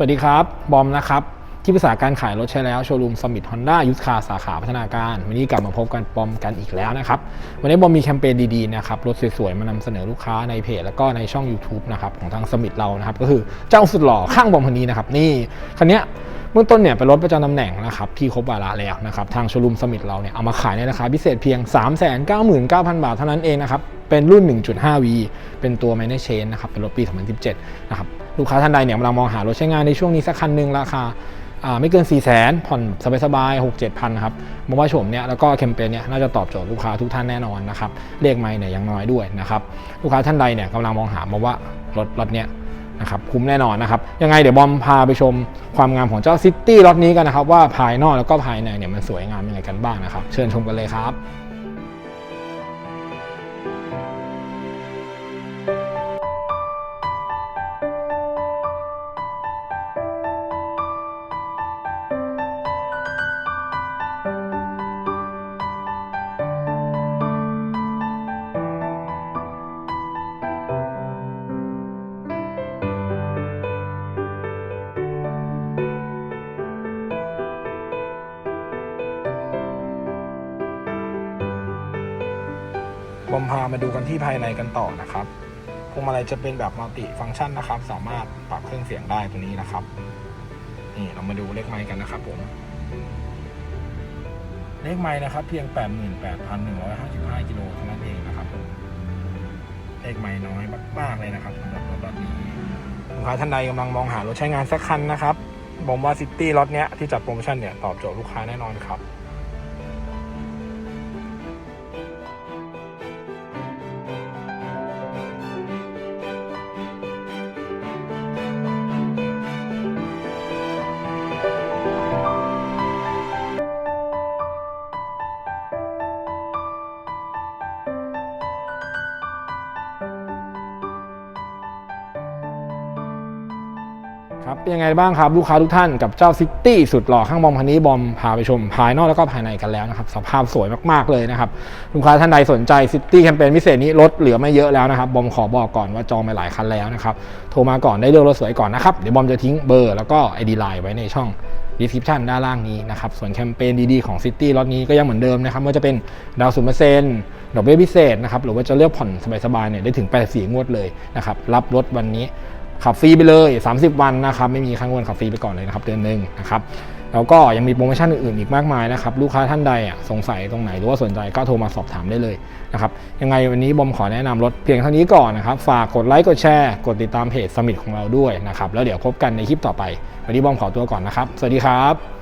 สวัสดีครับ บอมนะครับ ที่ปรึกษาการขายรถใช้แล้วโชว์รูมสมิธฮอนด้ายุทธคาสาขาพัฒนาการ วันนี้กลับมาพบกันบอมกันอีกแล้วนะครับ วันนี้บอมมีแคมเปญดีๆนะครับ รถสวยๆ มานำเสนอลูกค้าในเพจ แล้วก็ในช่อง YouTube นะครับ ของทางสมิธเรานะครับ ก็คือเจ้าสุดหล่อข้างบอมคนนี้นะครับ นี่คันนี้เบื้องต้นเนี่ยเป็นรถประจำตำแหน่งนะครับที่ครบวาระแล้วนะครับทางโชว์รูมสมิธเราเนี่ยเอามาขายในราคาพิเศษเพียง 399,000 บาทเท่านั้นเองนะครับเป็นรุ่น 1.5V เป็นตัว m a n a g e c h a n นะครับเป็นรถปี 2017 นะครับ ลูกค้าท่านใดเนี่ยกำลังมองหารถใช้งานในช่วงนี้สักคันหนึ่งราคาไม่เกิน 4 0 0 0 0 0ผ่อนสบายๆ6 7พันนะครับมองว่าโฉมเนี่ยแล้วก็แคมเปญเนี่ยน่าจะตอบโจทย์ลูกค้าทุกท่านแน่นอนนะครับเลขไม่เนี่ยยังน้อยด้วยนะครับลูกค้าท่านใดเนี่ยกำลังมองหามาว่ารถรถเนี่ยนะครับคุ้มแน่นอนนะครับยังไงเดี๋ยวบอมพาไปชมความงามของเจ้าซิตี้รถนี้กันนะครับว่าภายนอกแล้วก็ภายในเนี่ยมันสวยงามยังไงกันบ้างนะครับ เชิญชมกันเลยครับ บอมพามาดูกันที่ภายในกันต่อนะครับพวงมาลัยจะเป็นแบบมัลติฟังก์ชันนะครับ สามารถปรับเครื่องเสียงได้ตัวนี้นะครับ นี่เรามาดูเลขไม้กันนะครับผม เลขไม้นะครับ เพียง 88,155กิโลเท่านั้นเองนะครับผมเลขไม้น้อยมากๆเลยนะครับสำหรับรถแบบนี้ลูกค้าท่านใดกำลังมองหารถใช้งานสักคันนะครับบอมว่าซิตี้รถเนี้ยที่จัดโปรโมชั่นเนี่ยตอบโจทย์ลูกค้าแน่นอนครับ ครับเป็นยังไงบ้างครับลูกค้าทุกท่านกับเจ้าซิตี้สุดหล่อข้างบอมคันนี้บอมพาไปชมภายนอกแล้วก็ภายในกันแล้วนะครับสภาพสวยมากๆเลยนะครับลูกค้าท่านใดสนใจซิตี้แคมเปญพิเศษนี้ลดเหลือไม่เยอะแล้วนะครับบอมขอบอกก่อนว่าจองไปหลายคันแล้วนะครับโทรมาก่อนได้เลือกรถสวยก่อนนะครับเดี๋ยวบอมจะทิ้งเบอร์แล้วก็ไอดีไลน์ไว้ในช่อง description ด้านล่างนี้นะครับส่วนแคมเปญดีๆของซิตี้รถนี้ก็ยังเหมือนเดิมนะครับว่าจะเป็นดาวศูนย์เปอร์เซ็นต์ดอกเบี้ยพิเศษนะครับหรือว่าจะเลือกผ่อนสบายๆเนี่ยได้ถึง84งวดเลยนะครับรับรถวันนี้ ขับฟรีไปเลย 30 วันนะครับไม่มีค่างวดขับฟรีไปก่อนเลยนะครับเดือนหนึ่งนะครับแล้วก็ยังมีโปรโมชั่นอื่นๆอีกมากมายนะครับลูกค้าท่านใดสงสัยตรงไหนหรือว่าสนใจก็โทรมาสอบถามได้เลยนะครับยังไงวันนี้บอมขอแนะนำรถเพียงเท่านี้ก่อนนะครับฝากกดไลค์กดแชร์กดติดตามเพจสมิธของเราด้วยนะครับแล้วเดี๋ยวพบกันในคลิปต่อไป วันนี้บอมขอตัวก่อนนะครับ สวัสดีครับ